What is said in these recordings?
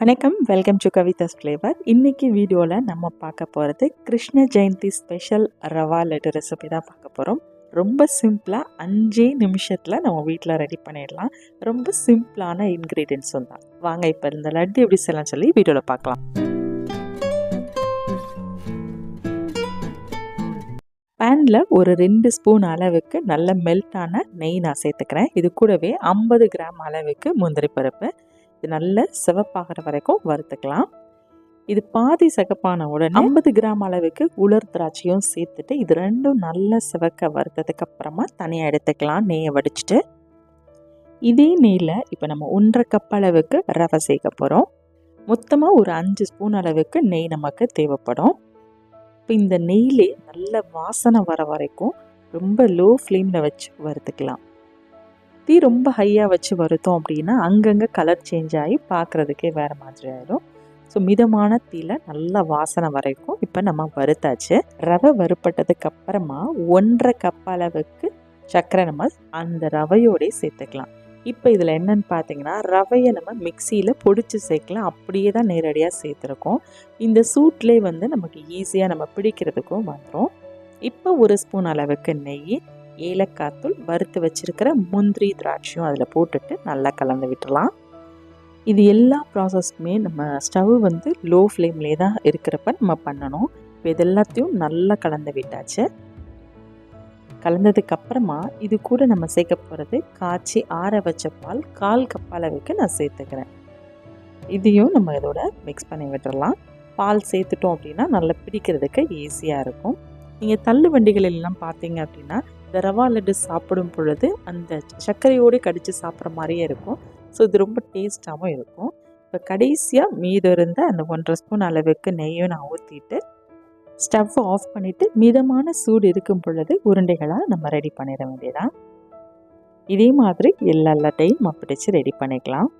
வணக்கம் welcome to Kavidas flavour இன்றைக்கி வீடியோவில் நம்ம பார்க்க போகிறது கிருஷ்ண ஜெயந்தி ஸ்பெஷல் ரவா லட்டு ரெசிபி தான் பார்க்க போகிறோம் ரொம்ப சிம்பிளாக அஞ்சே நிமிஷத்தில் நம்ம வீட்டில் ரெடி பண்ணிடலாம். ரொம்ப சிம்பிளான இன்க்ரீடியன்ஸும் தான். வாங்க இப்போ இந்த லட்டு எப்படி செய்யலாம் சொல்லி வீடியோவில் பார்க்கலாம். பேனில் ஒரு ரெண்டு ஸ்பூன் அளவுக்கு நல்ல மெல்ட்டான நெய் நான் சேர்த்துக்கிறேன். இது கூடவே ஐம்பது கிராம் அளவுக்கு முந்திரி பருப்பு இது நல்ல சிவப்பாகிற வரைக்கும் வறுத்துக்கலாம். இது பாதி சிகப்பான உடனே ஐம்பது கிராம் அளவுக்கு உலர் திராட்சையும் சேர்த்துட்டு இது ரெண்டும் நல்ல சிவக்க வறுத்ததுக்கு அப்புறமா தனியாக எடுத்துக்கலாம் நெய்யை வடிச்சிட்டு. இதே நெய்யில் இப்போ நம்ம ஒன்றரை கப் அளவுக்கு ரவை சேர்க்க போகிறோம் மொத்தமாக ஒரு அஞ்சு ஸ்பூன் அளவுக்கு நெய் நமக்கு தேவைப்படும். இப்போ இந்த நெய்யிலே நல்ல வாசனை வர வரைக்கும் ரொம்ப லோ ஃப்ளேமில் வச்சு வறுத்துக்கலாம். தீ ரொம்ப ஹையாக வச்சு வறுத்தோம் அப்படின்னா அங்கங்கே கலர் சேஞ்ச் ஆகி பார்க்குறதுக்கே வேறு மாதிரி ஆயிடும் ஸோ மிதமான தீயில் நல்ல வாசனை வரைக்கும் இப்போ நம்ம வறுத்தாச்சு. ரவை வறுப்பட்டதுக்கு அப்புறமா ஒன்றரை கப் அளவுக்கு சர்க்கரை நம்ம அந்த ரவையோடே சேர்த்துக்கலாம். இப்போ இதில் என்னன்னு பார்த்தீங்கன்னா ரவையை நம்ம மிக்சியில் பொடிச்சு சேர்க்கலாம். அப்படியே தான் நேரடியாக சேர்த்துருக்கோம். இந்த சூட்லேயே வந்து நமக்கு ஈஸியாக நம்ம பிடிக்கிறதுக்கும் வந்துடும் இப்போ ஒரு ஸ்பூன் அளவுக்கு நெய் ஏலக்காத்தூள் வறுத்து வச்சுருக்கிற முந்திரி திராட்சையும் அதில் போட்டுட்டு நல்லா கலந்து விட்டுடலாம் இது எல்லா ப்ராசஸ்க்குமே நம்ம ஸ்டவ் வந்து லோ ஃப்ளேம்லேயே தான் இருக்கிறப்ப நம்ம பண்ணணும். இப்போ இது எல்லாத்தையும் நல்லா கலந்து விட்டாச்சு. கலந்ததுக்கப்புறமா இது கூட நம்ம சேர்க்க போகிறது காய்ச்சி ஆற வச்ச பால் கால் கப் அளவுக்கு நான் சேர்த்துக்கிறேன். இதையும் நம்ம இதோட மிக்ஸ் பண்ணி விட்டுறலாம். பால் சேர்த்துட்டோம் அப்படின்னா நல்லா பிடிக்கிறதுக்கு ஈஸியாக இருக்கும். நீங்கள் தள்ளு வண்டிகள் எல்லாம் பார்த்தீங்க அப்படின்னா இந்த ரவா லட்டு சாப்பிடும் பொழுது அந்த சர்க்கரையோடு கடித்து சாப்பிட்ற மாதிரியே இருக்கும். ஸோ இது ரொம்ப டேஸ்ட்டாகவும் இருக்கும். இப்போ கடைசியாக மீதம் இருந்த அந்த ஒன்றரை ஸ்பூன் அளவுக்கு நெய்யும் நான் ஊற்றிட்டு ஸ்டவ் ஆஃப் பண்ணிவிட்டு மிதமான சூடு இருக்கும் பொழுது உருண்டைகளாக நம்ம ரெடி பண்ணிட வேண்டியதான் இதே மாதிரி எல்லா லட்டையும் நம்ம பிடிச்சி ரெடி பண்ணிக்கலாம்.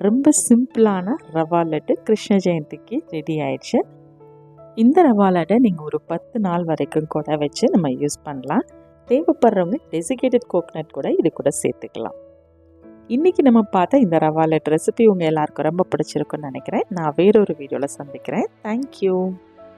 ரொம்ப சிம்பிளான ரவா லட்டு கிருஷ்ண ஜெயந்திக்கு ரெடி ஆயிடுச்சு. இந்த ரவா லட்டை நீங்கள் ஒரு பத்து நாள் வரைக்கும் கூட வச்சு நம்ம யூஸ் பண்ணலாம். தேவைப்படுறவங்க டெசிகேட்டட் கோகனட் கூட இது கூட சேர்த்துக்கலாம். இன்றைக்கி நம்ம பார்த்த இந்த ரவா லட் ரெசிபி உங்கள் எல்லாருக்கும் ரொம்ப பிடிச்சிருக்குன்னு நினைக்கிறேன். நான் வேறொரு வீடியோவில் சந்திக்கிறேன். தேங்க்யூ